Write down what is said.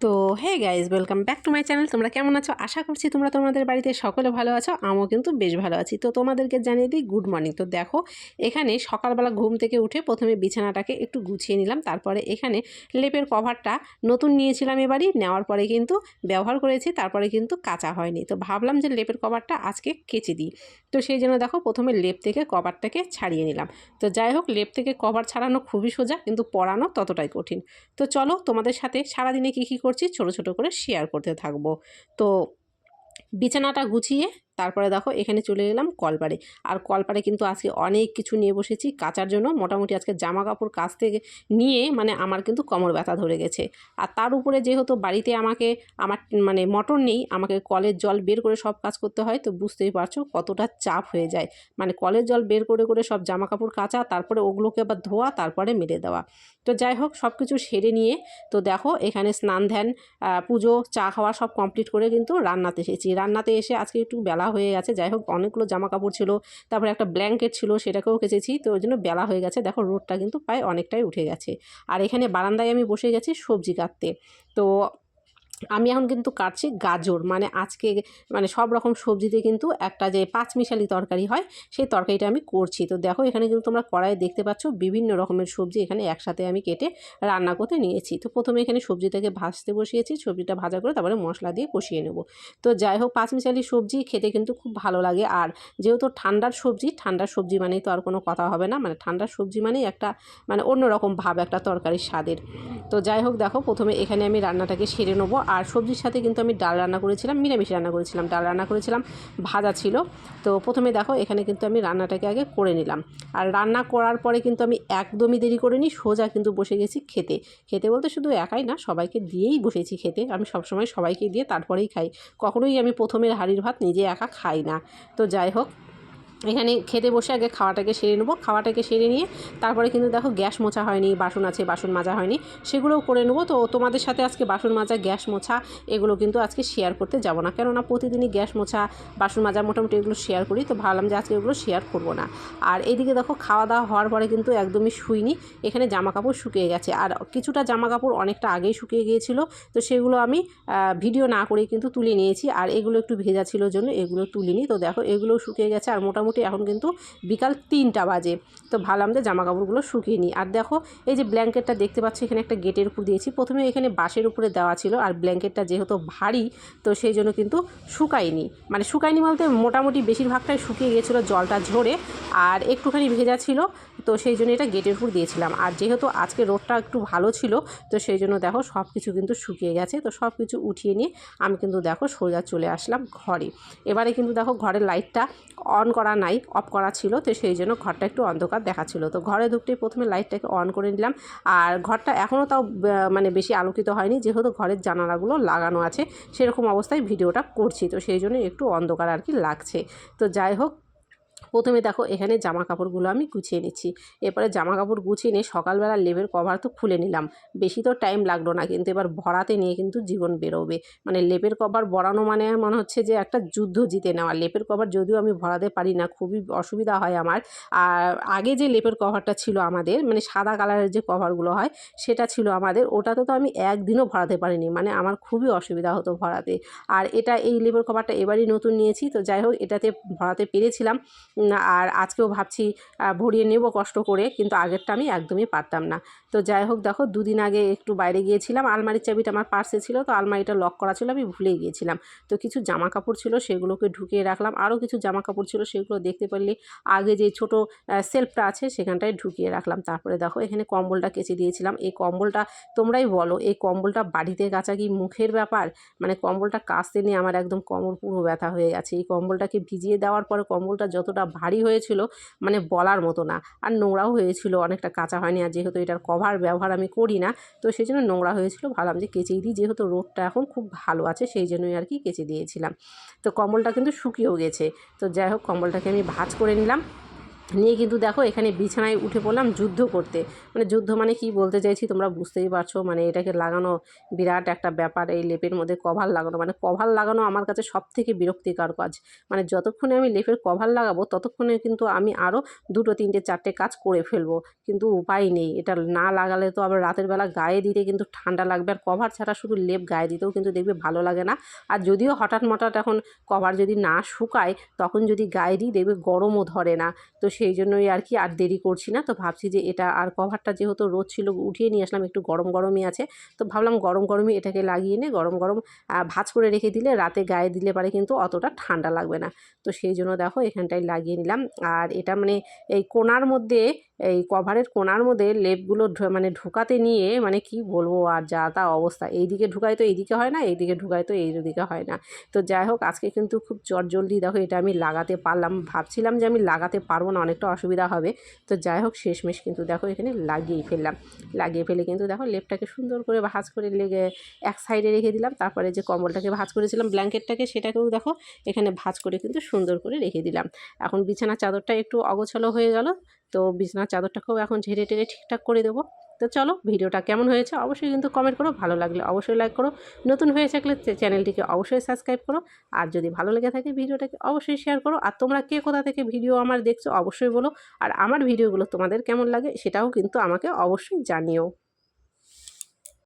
তো hey guys welcome back to my channel তোমরা কেমন আছো? আশা করছি তোমরা তোমাদের বাড়িতে সকলে ভালো আছো, আমিও কিন্তু বেশ ভালো আছি। তো, তোমাদেরকে জানিয়ে দিই গুড মর্নিং তো, দেখো, এখানে সকালবেলা ঘুম থেকে উঠে প্রথমে বিছানাটাকে একটু গুছিয়ে নিলাম, তারপরে এখানে লেপের কভারটা নতুন নিয়েছিলাম এবারই নেওয়ার পরে কিন্তু ব্যবহার করেছি, তারপরে কিন্তু কাঁচা হয়নি। তো, ভাবলাম যে লেপের কভারটা আজকে কেচে দিই। তো, সেই জন্য দেখো, প্রথমে লেপ থেকে কভারটাকে ছাড়িয়ে নিলাম। তো, যাই হোক, লেপ থেকে কভার ছাড়ানো খুবই সোজা, কিন্তু পরানো ততটাই কঠিন। তো, চলো তোমাদের সাথে সারাদিনে কী কী করছি ছোট ছোট করে শেয়ার করতে থাকব। তো বিছানাটা গুছিয়ে তারপরে দেখো এখানে চলে এলাম কলপারে আর কলপারে কিন্তু আজকে অনেক কিছু নিয়ে বসেছি কাচার জন্য। মোটামুটি আজকে জামা কাপড় কাচ থেকে নিয়ে মানে আমার কিন্তু কোমর ব্যথা ধরে গেছে। আর তার উপরে যেহেতু বাড়িতে আমাকে আমার মানে মোটর নেই, আমাকে কলের জল বের করে সব কাজ করতে হয়, তো বুঝতেই পারছ কতটা চাপ হয়ে যায়। মানে কলের জল বের করে করে সব জামা কাপড় কাচা, তারপরে ওগুলোকে আবার ধোয়া, তারপরে মেলে দেওয়া। তো যাই হোক, সব কিছু সেরে নিয়ে তো দেখো এখানে স্নান, ধ্যান পুজো, চা খাওয়া সব কমপ্লিট করে কিন্তু রান্নাতে এসেছি। রান্নাতে এসে আজকে একটু বেলা হয়ে গেছে। যাই হোক, অনেকগুলো জামা কাপড় ছিল, তারপরে একটা ব্ল্যাঙ্কেট ছিল, সেটাকেও কেচেছি। তো ওই জন্য বেলা হয়ে গেছে। দেখো রোডটা কিন্তু প্রায় অনেকটাই উঠে গেছে। আর এখানে বারান্দায় আমি বসে গেছি সবজি কাটতে। তো আমি এখন কিন্তু কাটছি গাজর। মানে আজকে মানে সব রকম সবজিতে কিন্তু একটা যে পাঁচমিশালি তরকারি হয়, সেই তরকারিটা আমি করছি। তো দেখো এখানে কিন্তু তোমরা কড়াইয়ে দেখতে পাচ্ছ বিভিন্ন রকমের সবজি এখানে একসাথে আমি কেটে রান্না করতে নিয়েছি। তো প্রথমে এখানে সবজিটাকে ভাজতে বসিয়েছি, সবজিটা ভাজা করে তারপরে মশলা দিয়ে কষিয়ে নেব। তো যাই হোক, পাঁচমিশালি সবজি খেতে কিন্তু খুব ভালো লাগে। আর যেহেতু ঠান্ডার সবজি ঠান্ডার সবজি মানেই তো আর কোনো কথা হবে না। মানে ঠান্ডার সবজি মানেই একটা মানে অন্যরকম ভাব, একটা তরকারির স্বাদের। তো যাই হোক, দেখো প্রথমে এখানে আমি রান্নাটাকে সেরে নেব। আর সবজির সাথে কিন্তু আমি ডাল রান্না করেছিলাম, নিরামিষ রান্না করেছিলাম। ডাল রান্না করেছিলাম, ভাজা ছিল। তো প্রথমে দেখো, এখানে কিন্তু আমি রান্নাটাকে আগে করে নিলাম। আর রান্না করার পরে কিন্তু আমি একদমই দেরি করিনি, সোজা কিন্তু বসে গেছি খেতে। খেতে বলতে শুধু একাই না, সবাইকে দিয়েই বসেছি খেতে। আমি সবসময় সবাইকে দিয়ে তারপরেই খাই। কখনোই আমি প্রথমের হাঁড়ির ভাত নিজে একা খাই না। তো যাই হোক এখানে খেতে বসে আগে খাওয়াটাকে সেরে নেব। খাওয়াটাকে সেরে নিয়ে তারপরে কিন্তু দেখো গ্যাস মোছা হয়নি, বাসন আছে, বাসন মাজা হয়নি। সেগুলোও করে নেব। তো তোমাদের সাথে আজকে বাসন মাজা, গ্যাস মোছা এগুলো কিন্তু আজকে শেয়ার করতে যাব না। কেননা প্রতিদিনই গ্যাস মোছা, বাসন মাজা মোটামুটি এগুলো শেয়ার করি। তো ভাবলাম যে আজকে এগুলো শেয়ার করব না। আর এদিকে দেখো খাওয়া দাওয়া হওয়ার পরে কিন্তু একদমই শুইনি। এখানে জামা কাপড় শুকিয়ে গেছে। আর কিছুটা জামা কাপড় অনেকটা আগেই শুকিয়ে গিয়েছিল। তো সেগুলো আমি ভিডিও না করে কিন্তু তুলে নিয়েছি। আর এগুলো একটু ভেজা ছিল জন্য এগুলো তুলিনি। তো দেখো এগুলো শুকিয়ে গেছে। আর মোটামুটি এখন কিন্তু বিকাল তিনটা বাজে। তো ভাবলাম যে জামা কাপড়গুলো শুকিয়ে নিই। আর দেখো, এই যে ব্ল্যাঙ্কেটটা দেখতে পাচ্ছি, এখানে একটা গেটের উপর দিয়েছি। প্রথমে এখানে বাঁশের উপরে দেওয়া ছিল, আর ব্ল্যাঙ্কেটটা যেহেতু ভারী, তো সেই জন্য কিন্তু শুকায়নি। মানে শুকায়নি বলতে মোটামুটি বেশিরভাগটাই শুকিয়ে গিয়েছিল জলটা ঝরে, আর একটুখানি ভেজা ছিল, তো সেই জন্য এটা গেটের উপর দিয়েছিলাম। আর যেহেতু আজকে রোদটা একটু ভালো ছিল, তো সেই জন্য দেখো সব কিছু কিন্তু শুকিয়ে গেছে। তো সব কিছু উঠিয়ে নিয়ে আমি কিন্তু দেখো সোজা চলে আসলাম ঘরে। এবারে কিন্তু দেখো ঘরের লাইটটা অন করা নাই অফ করা ছিল, তো সেই জন্য ঘরটা একটু অন্ধকার দেখাচ্ছিল। তো ঘরে ঢুকতে প্রথমে লাইটটাকে অন করে নিলাম। আর ঘরটা এখনও তাও মানে বেশি আলোকিত হয়নি, যেহেতু ঘরের জানালাগুলো লাগানো আছে, সেরকম অবস্থায় ভিডিওটা করছি। তো সেই জন্য একটু অন্ধকার আর কি লাগছে। তো যাই হোক প্রথমে দেখো এখানে জামা কাপড়গুলো আমি গুছিয়ে নিচ্ছি। এরপরে জামা কাপড় গুছিয়ে নিয়ে সকালবেলা লেবের কভার তো খুলে নিলাম। বেশি তো টাইম লাগল না কিন্তু এবার ভরাতে নিয়ে কিন্তু জীবন বেরোবে। মানে লেপের কভার বড়ানো মানে মনে হচ্ছে যে একটা যুদ্ধ জিতে নেওয়া। লেপের কভার যদিও আমি ভরাতে পারি না, খুবই অসুবিধা হয় আমার। আর আগে যে লেপের কভারটা ছিল আমাদের মানে সাদা কালারের যে কভারগুলো হয়, সেটা ছিল আমাদের। ওটাতে তো আমি একদিনও ভরাতে পারিনি মানে আমার খুবই অসুবিধা হতো ভরাতে। আর এটা এই লেপের কভারটা এবারই নতুন নিয়েছি, তো যাই হোক এটাতে ভরাতে পেরেছিলাম। আর আজকেও ভাবছি ভরিয়ে নেব কষ্ট করে, কিন্তু আগেরটা আমি একদমই পারতাম না। তো যাই হোক, দেখো, দুদিন আগে একটু বাইরে গিয়েছিলাম, আলমারির চাবিটা আমার পার্সে ছিল, তো আলমারিটা লক করা ছিল, আমি ভুলে গিয়েছিলাম। তো কিছু জামা কাপড় ছিল, সেগুলোকে ঢুকিয়ে রাখলাম, আরও কিছু জামা কাপড় ছিল, সেগুলো দেখতে পারলে আগে যে ছোটো সেলফটা আছে, সেখানটায় ঢুকিয়ে রাখলাম। তারপরে দেখো, এখানে কম্বলটা কেচে দিয়েছিলাম। এই কম্বলটা তোমরাই বলো, এই কম্বলটা বাড়িতে কাচা কি মুখের ব্যাপার? মানে কম্বলটা কাচতে নিয়ে আমার একদম কোমর পুরো ব্যথা হয়ে গেছে। এই কম্বলটাকে ভিজিয়ে দেওয়ার পরে কম্বলটা যতটা ভারী হয়েছিল মানে বলার মতো না। আর নোংরাও হয়েছিল, অনেকটা কাঁচা হয়নি। আর যেহেতু এটার কভার ব্যবহার আমি করি না, তো সেই জন্য নোংরা হয়েছিল। ভাবলাম যে কেচেই দিই, যেহেতু রোডটা এখন খুব ভালো আছে, সেই জন্যই আর কি কেচে দিয়েছিলাম। তো কম্বলটা কিন্তু শুকিয়েও গেছে। তো যাই হোক, কম্বলটাকে আমি ভাঁজ করে নিলাম। নিয়ে কিন্তু দেখো এখানে বিছানায় উঠে পড়লাম যুদ্ধ করতে। মানে যুদ্ধ মানে কি বলতে চাইছি তোমরা বুঝতেই পারছ মানে এটাকে লাগানো বিরাট একটা ব্যাপার, এই লেপের মধ্যে কভার লাগানো। মানে কভার লাগানো আমার কাছে সব থেকে বিরক্তিকর কাজ। মানে যতক্ষণে আমি লেপের কভার লাগাবো, ততক্ষণে কিন্তু আমি আরও দুটো, তিনটে, চারটে কাজ করে ফেলব। কিন্তু উপায় নেই, এটা না লাগালে তো আবার রাতের বেলা গায়ে দিতে কিন্তু ঠান্ডা লাগবে। আর কভার ছাড়া শুধু লেপ গায়ে দিতেও কিন্তু দেখবে ভালো লাগে না। আর যদিও হঠাৎ মঠাৎ এখন কভার যদি না শুকায়, তখন যদি গায়ে দিই দেখবে গরমও ধরে না। তো সেই জন্যই আর কি আর দেরি করছি না। তো ভাবছি যে এটা আর কভারটা যেহেতু রোদ ছিল, উঠিয়ে নিয়ে আসলাম, একটু গরম গরমই আছে। তো ভাবলাম গরম গরমই এটাকে লাগিয়ে নিয়ে গরম গরম ভাঁজ করে রেখে দিলে রাতে গায়ে দিলে পারে কিন্তু অতটা ঠান্ডা লাগবে না। তো সেই জন্য দেখো এখানটায় লাগিয়ে নিলাম। আর এটা মানে এই কোনার মধ্যে, এই কভারের কোনার মধ্যে লেপগুলো মানে ঢুকাতে নিয়ে মানে কি বলব আর যা তা অবস্থা। এইদিকে ঢুকায় তো এইদিকে হয় না, এইদিকে ঢুকায় তো এইদিকে হয় না। তো যাই হোক, আজকে কিন্তু খুব জলদি দেখো এটা আমি লাগাতে পারলাম। ভাবছিলাম যে আমি লাগাতে পারব না অনেকটা অসুবিধা হবে। তো যাই হোক শেষমেশ কিন্তু দেখো এখানে লাগিয়ে ফেললাম। লাগিয়ে ফেলে কিন্তু দেখো লেপটাকে সুন্দর করে ভাজ করে লেগে এক সাইডে রেখে দিলাম। তারপরে যে কম্বলটাকে ভাজ করেছিলাম, ব্ল্যাঙ্কেটটাকে, সেটাকেও দেখো এখানে ভাজ করে কিন্তু সুন্দর করে রেখে দিলাম। এখন বিছানার চাদরটা একটু অগোছালো হয়ে গেল। তো বিছানার চাদরটাকেও এখন ঝেড়ে টেড়ে ঠিকঠাক করে দেবো। তো চলো ভিডিওটা কেমন হয়েছে অবশ্যই কিন্তু কমেন্ট করো, ভালো লাগলে অবশ্যই লাইক করো, নতুন হয়ে থাকলে চ্যানেলটিকে অবশ্যই সাবস্ক্রাইব করো, আর যদি ভালো লেগে থাকে ভিডিওটাকে অবশ্যই শেয়ার করো, আর তোমরা কে কোথা থেকে ভিডিও আমার দেখছ অবশ্যই বলো, আর আমার ভিডিওগুলো তোমাদের কেমন লাগে সেটাও কিন্তু আমাকে অবশ্যই জানিও।